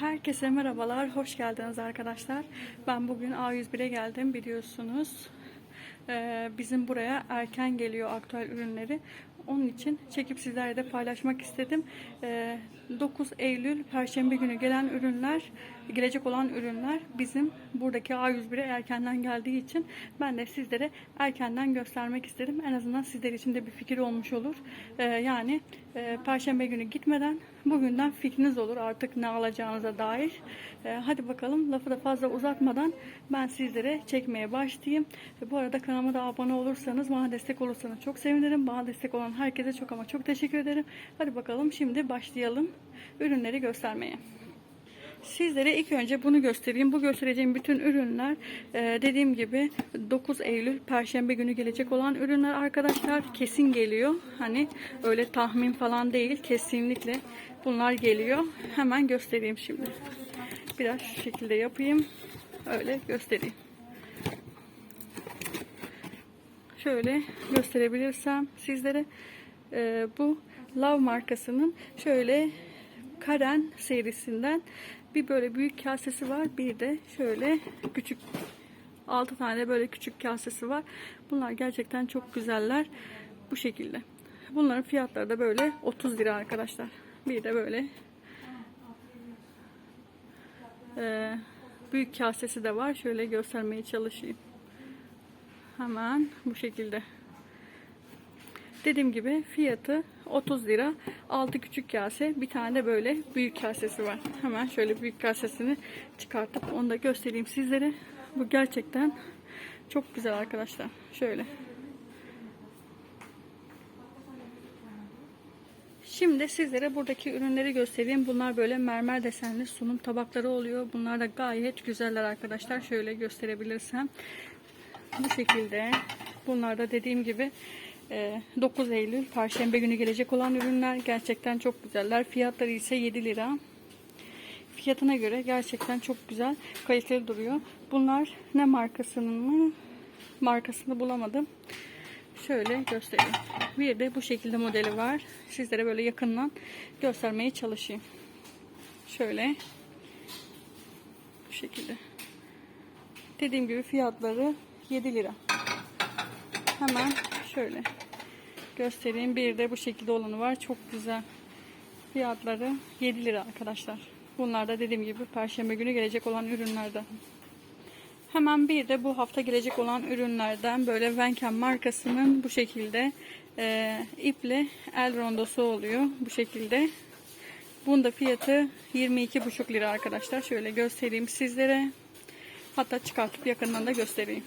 Herkese merhabalar, hoş geldiniz arkadaşlar. Ben bugün A101'e geldim biliyorsunuz. Ee, bizim buraya erken geliyor aktüel ürünleri. Onun için çekip sizlerle de paylaşmak istedim. Ee, 9 Eylül Perşembe günü gelen ürünler, gelecek olan ürünler bizim buradaki A101'e erkenden geldiği için ben de sizlere erkenden göstermek istedim. En azından sizler için de bir fikir olmuş olur. Ee, yani e, Perşembe günü gitmeden bugünden fikriniz olur artık ne alacağınıza dair. Ee, hadi bakalım lafı da fazla uzatmadan ben sizlere çekmeye başlayayım. Bu arada kanalıma da abone olursanız bana destek olursanız çok sevinirim. Bana destek olan herkese çok ama çok teşekkür ederim. Hadi bakalım şimdi başlayalım ürünleri göstermeye. Sizlere ilk önce bunu göstereyim. Bu göstereceğim bütün ürünler e, dediğim gibi 9 Eylül Perşembe günü gelecek olan ürünler arkadaşlar. Kesin geliyor. Hani öyle tahmin falan değil. Kesinlikle bunlar geliyor. Hemen göstereyim şimdi. Biraz şu şekilde yapayım. Öyle göstereyim. Şöyle gösterebilirsem sizlere e, bu Love markasının şöyle Karen serisinden bir böyle büyük kasesi var. Bir de şöyle küçük 6 tane böyle küçük kasesi var. Bunlar gerçekten çok güzeller. Bu şekilde. Bunların fiyatları da böyle 30 lira arkadaşlar. Bir de böyle e, büyük kasesi de var. Şöyle göstermeye çalışayım. Hemen bu şekilde. Dediğim gibi fiyatı 30 lira. 6 küçük kase, bir tane de böyle büyük kasesi var. Hemen şöyle büyük kasesini çıkartıp onu da göstereyim sizlere. Bu gerçekten çok güzel arkadaşlar. Şöyle. Şimdi sizlere buradaki ürünleri göstereyim. Bunlar böyle mermer desenli sunum tabakları oluyor. Bunlar da gayet güzeller arkadaşlar. Şöyle gösterebilirsem. Bu şekilde. Bunlar da dediğim gibi 9 Eylül Perşembe günü gelecek olan ürünler gerçekten çok güzeller. Fiyatları ise 7 lira. Fiyatına göre gerçekten çok güzel, kaliteli duruyor. Bunlar ne markasının mı? Markasını bulamadım. Şöyle göstereyim. Bir de bu şekilde modeli var. Sizlere böyle yakından göstermeye çalışayım. Şöyle. Bu şekilde. Dediğim gibi fiyatları 7 lira. Hemen şöyle göstereyim. Bir de bu şekilde olanı var. Çok güzel. Fiyatları 7 lira arkadaşlar. Bunlar da dediğim gibi perşembe günü gelecek olan ürünlerden. Hemen bir de bu hafta gelecek olan ürünlerden böyle Venken markasının bu şekilde e, iple el rondosu oluyor. Bu şekilde. Bunun da fiyatı 22,5 lira arkadaşlar. Şöyle göstereyim sizlere. Hatta çıkartıp yakından da göstereyim.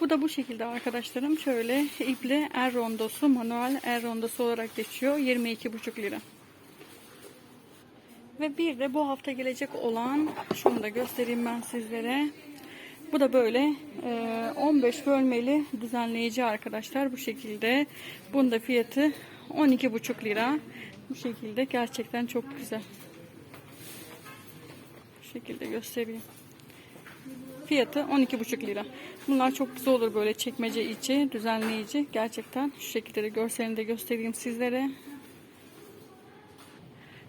Bu da bu şekilde arkadaşlarım. Şöyle iple el rondosu, manuel el rondosu olarak geçiyor. 22,5 lira. Ve bir de bu hafta gelecek olan şunu da göstereyim ben sizlere. Bu da böyle 15 bölmeli düzenleyici arkadaşlar. Bu şekilde. Bunun da fiyatı 12,5 lira. Bu şekilde gerçekten çok güzel. Bu şekilde göstereyim. Fiyatı 12,5 lira. Bunlar çok güzel olur böyle çekmece içi düzenleyici. Gerçekten şu şekilde de görselini de göstereyim sizlere.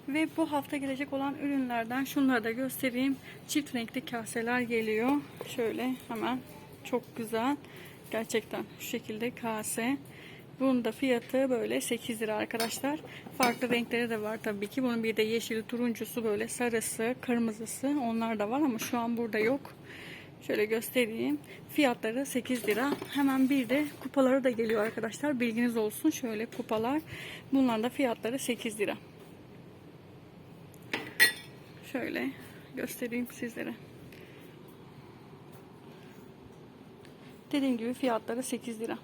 Ve bu hafta gelecek olan ürünlerden şunları da göstereyim. Çift renkli kaseler geliyor. Şöyle hemen çok güzel. Gerçekten şu şekilde kase. Bunun da fiyatı böyle 8 lira arkadaşlar. Farklı renkleri de var tabii ki. Bunun bir de yeşili, turuncusu böyle sarısı, kırmızısı onlar da var ama şu an burada yok. Şöyle göstereyim. Fiyatları 8 lira. Hemen bir de kupaları da geliyor arkadaşlar. Bilginiz olsun. Şöyle kupalar. Bunların da fiyatları 8 lira. Şöyle göstereyim sizlere. Dediğim gibi fiyatları 8 lira.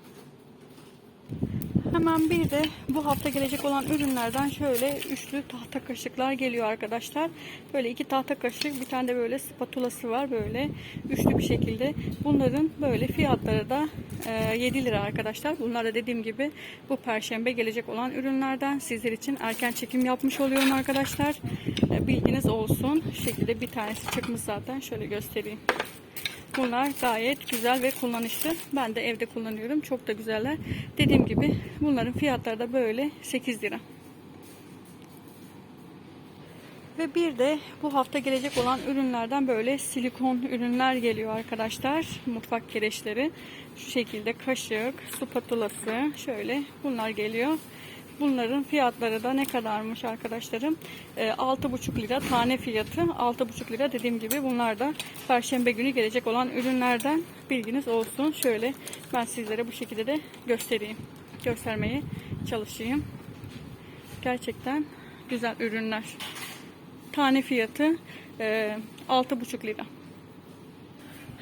Hemen bir de bu hafta gelecek olan ürünlerden şöyle üçlü tahta kaşıklar geliyor arkadaşlar. Böyle iki tahta kaşık bir tane de böyle spatulası var böyle üçlü bir şekilde. Bunların böyle fiyatları da 7 lira arkadaşlar. Bunlar da dediğim gibi bu perşembe gelecek olan ürünlerden sizler için erken çekim yapmış oluyorum arkadaşlar. Bilginiz olsun. Şu şekilde bir tanesi çıkmış zaten. Şöyle göstereyim. Bunlar gayet güzel ve kullanışlı. Ben de evde kullanıyorum. Çok da güzeller. Dediğim gibi bunların fiyatları da böyle 8 lira. Ve bir de bu hafta gelecek olan ürünlerden böyle silikon ürünler geliyor arkadaşlar. Mutfak gereçleri. Şu şekilde kaşık, su patulası şöyle bunlar geliyor. Bunların fiyatları da ne kadarmış arkadaşlarım? Ee, 6,5 lira tane fiyatı. 6,5 lira dediğim gibi bunlar da Perşembe günü gelecek olan ürünlerden bilginiz olsun. Şöyle ben sizlere bu şekilde de göstereyim. Göstermeye çalışayım. Gerçekten güzel ürünler. Tane fiyatı e, 6,5 lira.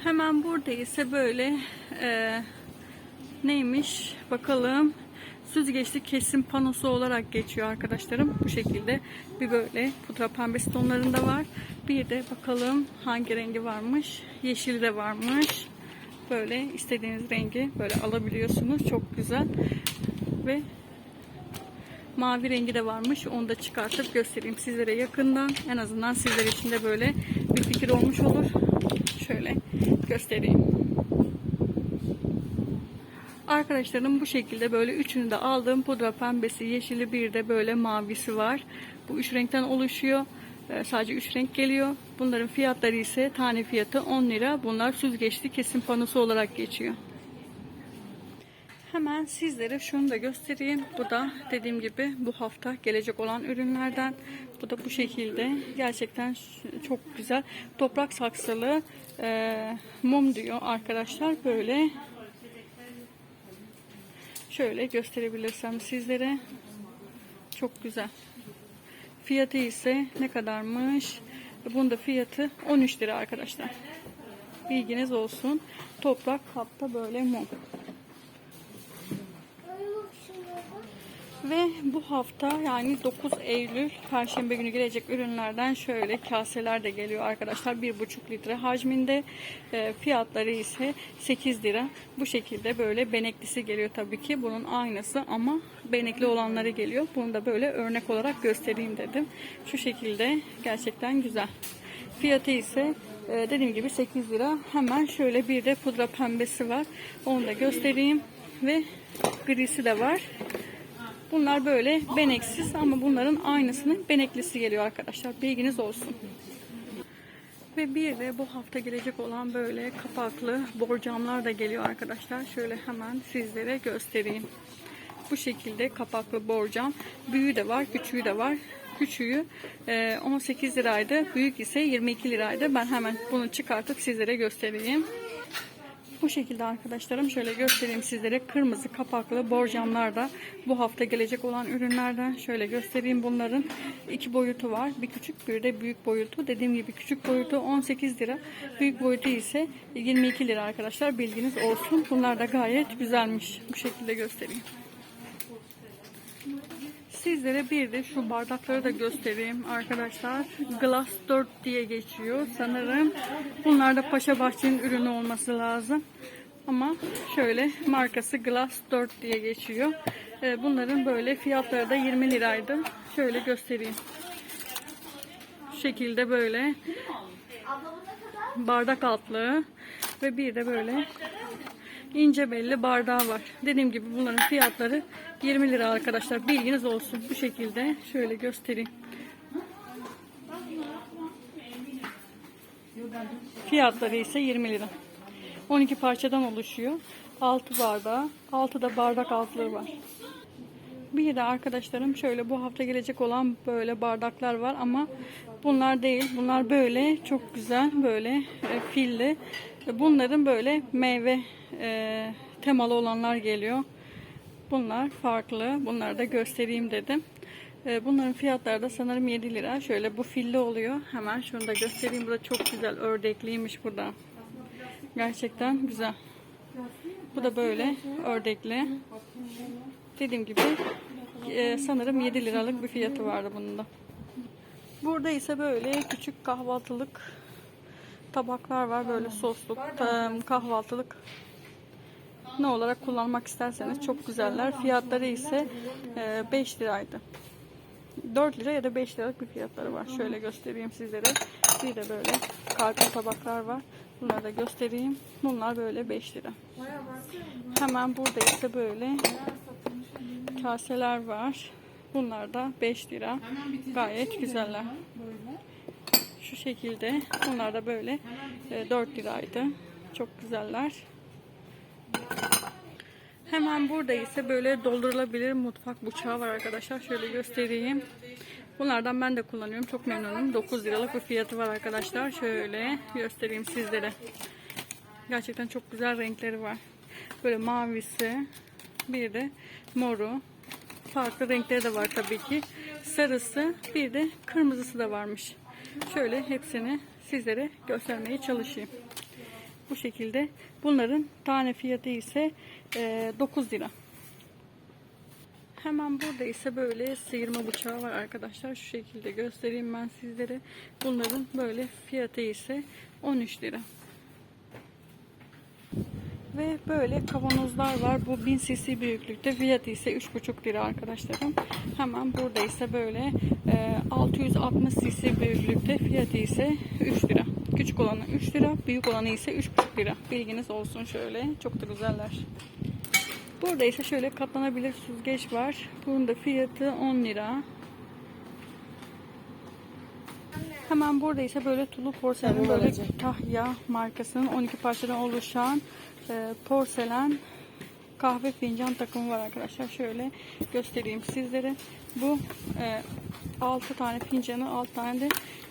Hemen burada ise böyle e, neymiş bakalım süzgeçli kesim panosu olarak geçiyor arkadaşlarım. Bu şekilde bir böyle pudra pembesi tonlarında var. Bir de bakalım hangi rengi varmış. Yeşil de varmış. Böyle istediğiniz rengi böyle alabiliyorsunuz. Çok güzel. Ve mavi rengi de varmış. Onu da çıkartıp göstereyim sizlere yakından. En azından sizler için de böyle bir fikir olmuş olur. Şöyle göstereyim. Arkadaşlarım bu şekilde böyle üçünü de aldım. Pudra pembesi, yeşili bir de böyle mavisi var. Bu üç renkten oluşuyor. Ee, sadece üç renk geliyor. Bunların fiyatları ise tane fiyatı 10 lira. Bunlar süzgeçli kesim panosu olarak geçiyor. Hemen sizlere şunu da göstereyim. Bu da dediğim gibi bu hafta gelecek olan ürünlerden. Bu da bu şekilde. Gerçekten çok güzel. Toprak saksılı e, mum diyor arkadaşlar. Böyle şöyle gösterebilirsem sizlere. Çok güzel. Fiyatı ise ne kadarmış? Bunda fiyatı 13 lira arkadaşlar. Bilginiz olsun. Toprak kapta böyle mum. Ve bu hafta yani 9 Eylül Perşembe günü gelecek ürünlerden şöyle kaseler de geliyor arkadaşlar. 1,5 litre hacminde e, fiyatları ise 8 lira. Bu şekilde böyle beneklisi geliyor tabii ki. Bunun aynısı ama benekli olanları geliyor. Bunu da böyle örnek olarak göstereyim dedim. Şu şekilde gerçekten güzel. Fiyatı ise e, dediğim gibi 8 lira. Hemen şöyle bir de pudra pembesi var. Onu da göstereyim. Ve grisi de var. Bunlar böyle beneksiz ama bunların aynısının beneklisi geliyor arkadaşlar. Bilginiz olsun. Ve bir de bu hafta gelecek olan böyle kapaklı borcamlar da geliyor arkadaşlar. Şöyle hemen sizlere göstereyim. Bu şekilde kapaklı borcam. Büyüğü de var, küçüğü de var. Küçüğü 18 liraydı. Büyük ise 22 liraydı. Ben hemen bunu çıkartıp sizlere göstereyim. Bu şekilde arkadaşlarım şöyle göstereyim sizlere. Kırmızı kapaklı borcamlar da bu hafta gelecek olan ürünlerden. Şöyle göstereyim bunların. İki boyutu var. Bir küçük bir de büyük boyutu. Dediğim gibi küçük boyutu 18 lira. Büyük boyutu ise 22 lira arkadaşlar. Bilginiz olsun. Bunlar da gayet güzelmiş. Bu şekilde göstereyim Sizlere bir de şu bardakları da göstereyim arkadaşlar. Glass 4 diye geçiyor sanırım. Bunlar da Paşa Bahçe'nin ürünü olması lazım. Ama şöyle markası Glass 4 diye geçiyor. Ee, Bunların böyle fiyatları da 20 liraydı. Şöyle göstereyim. Şu şekilde böyle bardak altlığı ve bir de böyle ince belli bardağı var. Dediğim gibi bunların fiyatları 20 lira arkadaşlar. Bilginiz olsun. Bu şekilde şöyle göstereyim. Fiyatları ise 20 lira. 12 parçadan oluşuyor. 6 bardağı. 6 da bardak altlığı var. Bir de arkadaşlarım şöyle bu hafta gelecek olan böyle bardaklar var ama bunlar değil. Bunlar böyle çok güzel böyle e, filli. Bunların böyle meyve e, temalı olanlar geliyor. Bunlar farklı. Bunları da göstereyim dedim. E, bunların fiyatları da sanırım 7 lira. Şöyle bu filli oluyor. Hemen şunu da göstereyim. Bu da çok güzel ördekliymiş burada. Gerçekten güzel. Bu da böyle ördekli. Dediğim gibi e, sanırım 7 liralık bir fiyatı vardı bunun da. Burada ise böyle küçük kahvaltılık tabaklar var. Böyle sosluk kahvaltılık ne olarak kullanmak isterseniz çok güzeller. Fiyatları ise 5 e, liraydı. 4 lira ya da 5 liralık bir fiyatları var. Şöyle göstereyim sizlere. Bir de böyle karton tabaklar var. Bunları da göstereyim. Bunlar böyle 5 lira. Hemen burada ise böyle kaseler var. Bunlar da 5 lira. Gayet güzeller. Şu şekilde. Bunlar da böyle e, 4 liraydı. Çok güzeller. Hemen burada ise böyle doldurulabilir mutfak bıçağı var arkadaşlar. Şöyle göstereyim. Bunlardan ben de kullanıyorum. Çok memnunum. 9 liralık bir fiyatı var arkadaşlar. Şöyle göstereyim sizlere. Gerçekten çok güzel renkleri var. Böyle mavisi, bir de moru. Farklı renkleri de var tabii ki. Sarısı, bir de kırmızısı da varmış. Şöyle hepsini sizlere göstermeye çalışayım. Bu şekilde. Bunların tane fiyatı ise e, 9 lira. Hemen burada ise böyle sıyırma bıçağı var arkadaşlar. Şu şekilde göstereyim ben sizlere. Bunların böyle fiyatı ise 13 lira. Ve böyle kavanozlar var. Bu 1000 cc büyüklükte. Fiyatı ise 3,5 lira arkadaşlarım. Hemen burada ise böyle e, 660 cc büyüklükte. Fiyatı ise 3 lira. Küçük olanı 3 lira. Büyük olanı ise 3,5 lira. Bilginiz olsun şöyle. Çok da güzeller. Burada ise şöyle katlanabilir süzgeç var. Bunun da fiyatı 10 lira. Hemen burada ise böyle tulu porselen böyle Tahya markasının 12 parçadan oluşan e, porselen kahve fincan takımı var arkadaşlar. Şöyle göstereyim sizlere. Bu e, 6 tane fincanı 6 tane de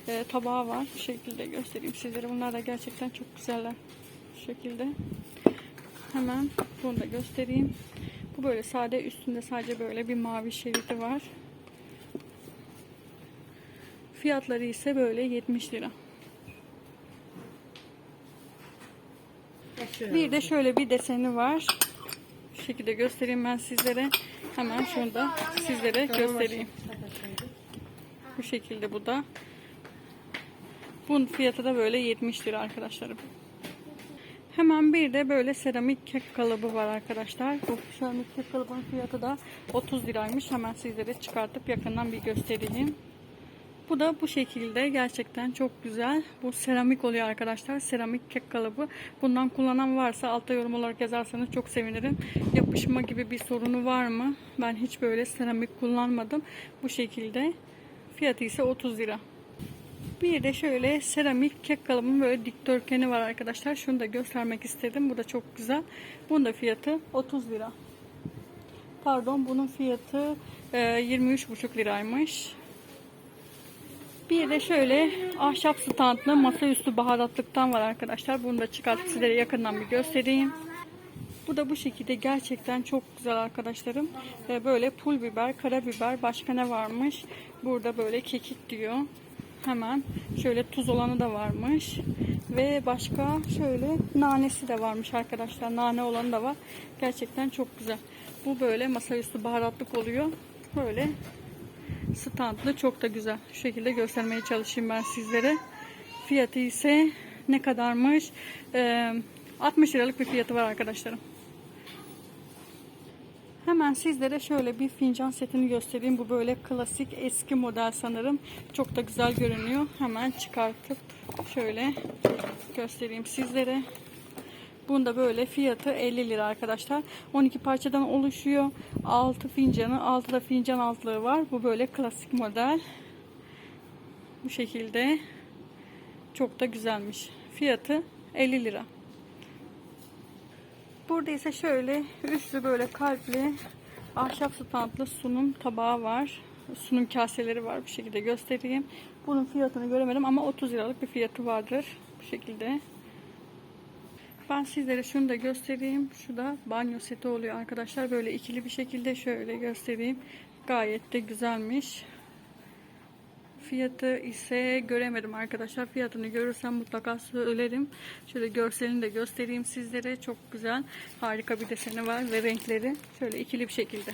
e, tabağı var. Bu şekilde göstereyim sizlere. Bunlar da gerçekten çok güzeller. Bu şekilde. Hemen bunu da göstereyim. Bu böyle sade üstünde sadece böyle bir mavi şeridi var. Fiyatları ise böyle 70 lira. Bir de şöyle bir deseni var. Şu şekilde göstereyim ben sizlere. Hemen şunu da sizlere göstereyim. Bu şekilde bu da. Bunun fiyatı da böyle 70 lira arkadaşlarım. Hemen bir de böyle seramik kek kalıbı var arkadaşlar. Bu seramik kek kalıbının fiyatı da 30 liraymış. Hemen sizlere çıkartıp yakından bir göstereyim. Bu da bu şekilde gerçekten çok güzel. Bu seramik oluyor arkadaşlar. Seramik kek kalıbı. Bundan kullanan varsa altta yorum olarak yazarsanız çok sevinirim. Yapışma gibi bir sorunu var mı? Ben hiç böyle seramik kullanmadım. Bu şekilde. Fiyatı ise 30 lira. Bir de şöyle seramik kek kalıbının böyle dikdörtgeni var arkadaşlar. Şunu da göstermek istedim. Bu da çok güzel. Bunun da fiyatı 30 lira. Pardon bunun fiyatı e, 23,5 liraymış. Bir de şöyle ahşap standlı masaüstü baharatlıktan var arkadaşlar. Bunu da çıkartıp sizlere yakından bir göstereyim. Bu da bu şekilde gerçekten çok güzel arkadaşlarım. Ee, Böyle pul biber, karabiber, başka ne varmış? Burada böyle kekik diyor. Hemen şöyle tuz olanı da varmış. Ve başka şöyle nanesi de varmış arkadaşlar. Nane olanı da var. Gerçekten çok güzel. Bu böyle masaüstü baharatlık oluyor. Böyle standlı çok da güzel. Şu şekilde göstermeye çalışayım ben sizlere. Fiyatı ise ne kadarmış? Ee, 60 liralık bir fiyatı var arkadaşlarım. Hemen sizlere şöyle bir fincan setini göstereyim. Bu böyle klasik eski model sanırım. Çok da güzel görünüyor. Hemen çıkartıp şöyle göstereyim sizlere. Bunda böyle fiyatı 50 lira arkadaşlar. 12 parçadan oluşuyor. 6 fincanı, 6 da fincan altlığı var. Bu böyle klasik model. Bu şekilde. Çok da güzelmiş. Fiyatı 50 lira. Burada ise şöyle üstü böyle kalpli ahşap standlı sunum tabağı var. Sunum kaseleri var. Bu şekilde göstereyim. Bunun fiyatını göremedim ama 30 liralık bir fiyatı vardır. Bu şekilde. Ben sizlere şunu da göstereyim. Şu da banyo seti oluyor arkadaşlar. Böyle ikili bir şekilde şöyle göstereyim. Gayet de güzelmiş. Fiyatı ise göremedim arkadaşlar. Fiyatını görürsem mutlaka söylerim. Şöyle görselini de göstereyim sizlere. Çok güzel. Harika bir deseni var ve renkleri şöyle ikili bir şekilde.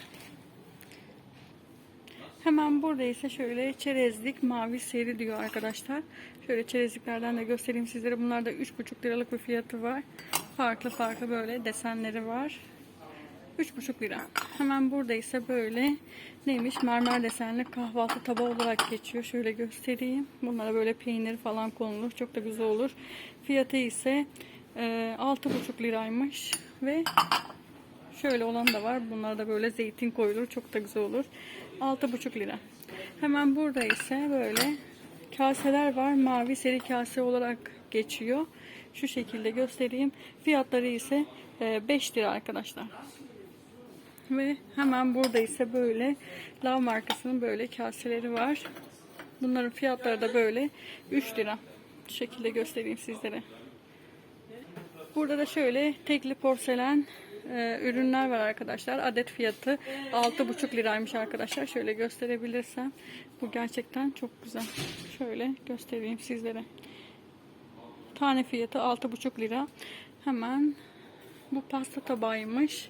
Hemen burada ise şöyle çerezlik mavi seri diyor arkadaşlar. Şöyle çerezliklerden de göstereyim sizlere. Bunlarda 3,5 liralık bir fiyatı var. Farklı farklı böyle desenleri var. 3,5 lira. Hemen burada ise böyle neymiş mermer desenli kahvaltı tabağı olarak geçiyor. Şöyle göstereyim. Bunlara böyle peynir falan konulur. Çok da güzel olur. Fiyatı ise e, 6,5 liraymış. Ve şöyle olan da var. Bunlara da böyle zeytin koyulur. Çok da güzel olur. 6,5 lira. Hemen burada ise böyle kaseler var. Mavi seri kase olarak geçiyor. Şu şekilde göstereyim. Fiyatları ise e, 5 lira arkadaşlar. Ve hemen burada ise böyle Lav markasının böyle kaseleri var. Bunların fiyatları da böyle 3 lira. Şu şekilde göstereyim sizlere. Burada da şöyle tekli porselen e, ürünler var arkadaşlar. Adet fiyatı 6,5 liraymış arkadaşlar. Şöyle gösterebilirsem. Bu gerçekten çok güzel. Şöyle göstereyim sizlere. Tane fiyatı 6,5 lira. Hemen bu pasta tabağıymış.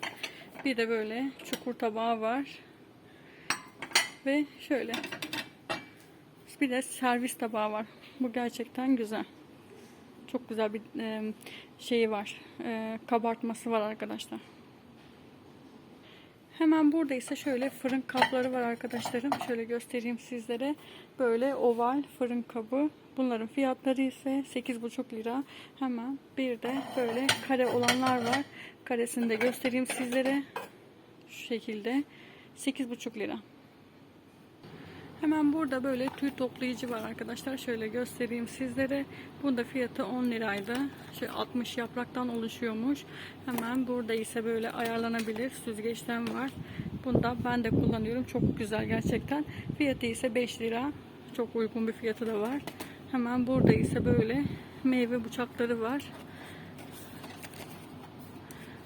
Bir de böyle çukur tabağı var. Ve şöyle bir de servis tabağı var. Bu gerçekten güzel. Çok güzel bir şeyi var. Kabartması var arkadaşlar. Hemen burada ise şöyle fırın kapları var arkadaşlarım. Şöyle göstereyim sizlere. Böyle oval fırın kabı. Bunların fiyatları ise 8,5 lira. Hemen bir de böyle kare olanlar var. Karesini de göstereyim sizlere. Şu şekilde 8,5 lira. Hemen burada böyle tüy toplayıcı var arkadaşlar. Şöyle göstereyim sizlere. Bunda fiyatı 10 liraydı. Şey 60 yapraktan oluşuyormuş. Hemen burada ise böyle ayarlanabilir süzgeçten var. Bunda ben de kullanıyorum. Çok güzel gerçekten. Fiyatı ise 5 lira. Çok uygun bir fiyatı da var. Hemen burada ise böyle meyve bıçakları var.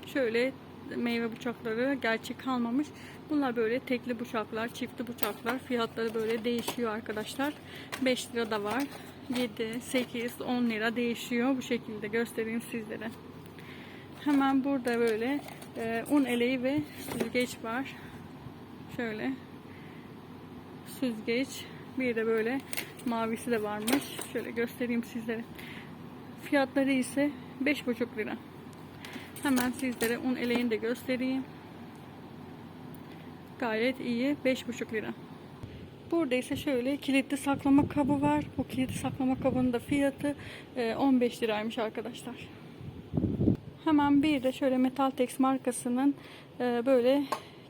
Şöyle meyve bıçakları gerçek kalmamış. Bunlar böyle tekli bıçaklar, çiftli bıçaklar. Fiyatları böyle değişiyor arkadaşlar. 5 lira da var. 7, 8, 10 lira değişiyor. Bu şekilde göstereyim sizlere. Hemen burada böyle e, un eleği ve süzgeç var. Şöyle süzgeç. Bir de böyle mavisi de varmış. Şöyle göstereyim sizlere. Fiyatları ise 5,5 lira. Hemen sizlere un eleğini de göstereyim. Gayet iyi. 5,5 lira. Burada ise şöyle kilitli saklama kabı var. Bu kilitli saklama kabının da fiyatı 15 liraymış arkadaşlar. Hemen bir de şöyle Metaltex markasının e, böyle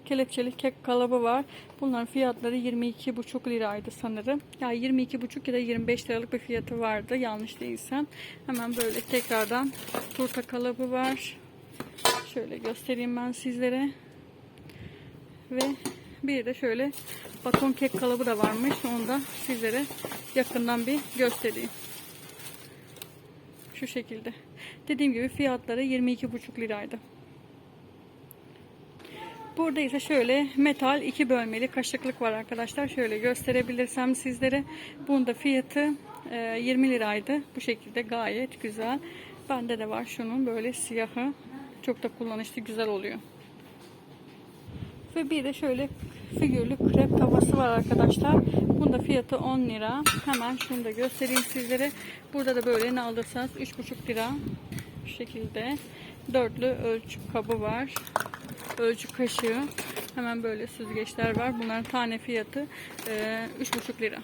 kelepçeli kek kalıbı var. Bunların fiyatları 22,5 liraydı sanırım. Ya yani 22,5 ya da 25 liralık bir fiyatı vardı yanlış değilsem. Hemen böyle tekrardan turta kalıbı var. Şöyle göstereyim ben sizlere. Ve bir de şöyle baton kek kalıbı da varmış. Onu da sizlere yakından bir göstereyim. Şu şekilde. Dediğim gibi fiyatları 22,5 liraydı. Burada ise şöyle metal iki bölmeli kaşıklık var arkadaşlar. Şöyle gösterebilirsem sizlere. Bunun da fiyatı 20 liraydı. Bu şekilde gayet güzel. Bende de var şunun böyle siyahı. Çok da kullanışlı güzel oluyor. Ve bir de şöyle figürlü krep tavası var arkadaşlar. Bunda fiyatı 10 lira. Hemen şunu da göstereyim sizlere. Burada da böyle ne alırsanız 3,5 lira. Şu şekilde. Dörtlü ölçü kabı var. Ölçü kaşığı. Hemen böyle süzgeçler var. Bunların tane fiyatı 3,5 lira.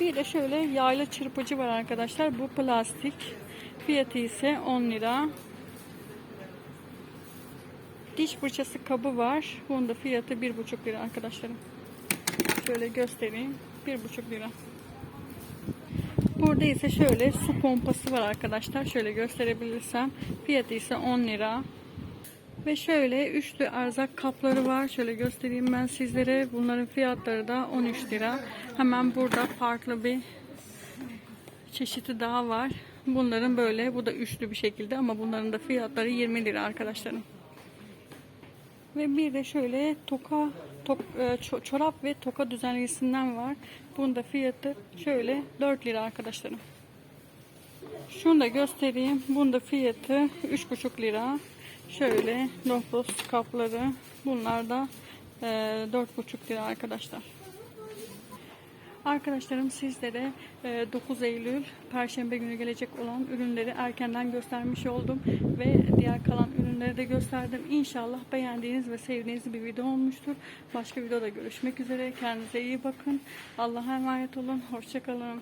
Bir de şöyle yaylı çırpıcı var arkadaşlar. Bu plastik. Fiyatı ise 10 lira. Diş fırçası kabı var. Bunun da fiyatı 1,5 lira arkadaşlarım. Şöyle göstereyim. 1,5 lira. Burada ise şöyle su pompası var arkadaşlar. Şöyle gösterebilirsem. Fiyatı ise 10 lira. Ve şöyle üçlü erzak kapları var. Şöyle göstereyim ben sizlere. Bunların fiyatları da 13 lira. Hemen burada farklı bir çeşidi daha var. Bunların böyle bu da üçlü bir şekilde ama bunların da fiyatları 20 lira arkadaşlarım. Ve bir de şöyle toka tok, e, çorap ve toka düzenleyicisinden var. Bunun da fiyatı şöyle 4 lira arkadaşlarım. Şunu da göstereyim. Bunun da fiyatı 3,5 lira. Şöyle noktos kapları. Bunlar da e, 4,5 lira arkadaşlar. Arkadaşlarım sizlere 9 Eylül Perşembe günü gelecek olan ürünleri erkenden göstermiş oldum. Ve diğer kalan ürünleri de gösterdim. İnşallah beğendiğiniz ve sevdiğiniz bir video olmuştur. Başka videoda görüşmek üzere. Kendinize iyi bakın. Allah'a emanet olun. Hoşçakalın.